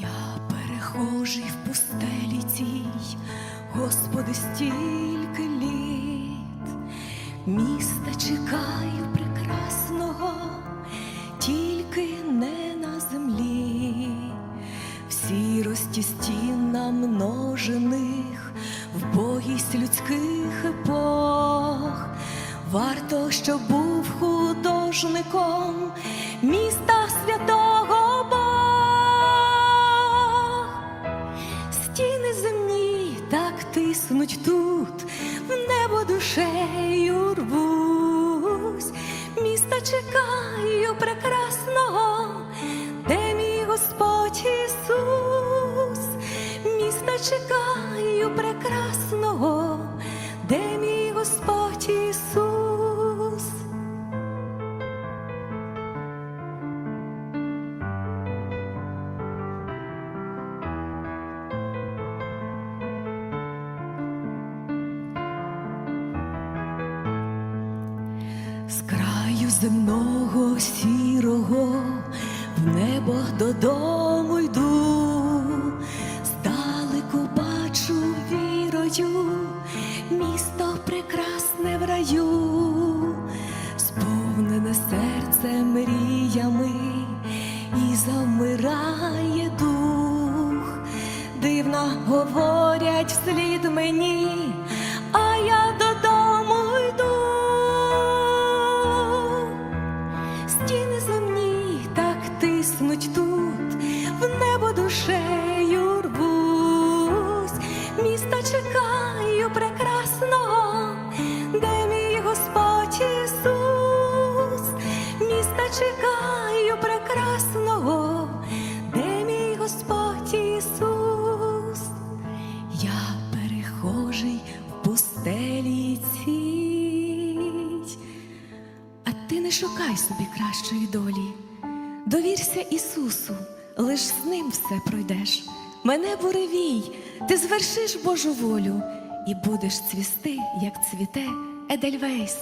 Я перехожий в пустелі цій, Господи, стільки літ, міста чекаю прекрасного, тільки не на землі, в сірості стін намножених, в богість людських епох. Варто, щоб був художником тиснуть тут, в небо душею рвусь, міста чекаю прекрасного, де мій Господь Ісус, міста чекаю прекрасного, де мій Господь З краю земного сірого в небо додому йду, здалеку бачу вірою, місто прекрасне в раю, сповнене серце мріями і завмирає дух, дивно говорять вслід мені, тиснуть тут, в небо душею рвусь, міста чекаю прекрасного, де мій Господь Ісус, міста чекаю прекрасного, де мій Господь Ісус, я перехожий в пустелі цій. А ти не шукай собі кращої долі. Довірся Ісусу, лиш з ним все пройдеш. Мене буревій, ти звершиш Божу волю і будеш цвісти, як цвіте Едельвейс.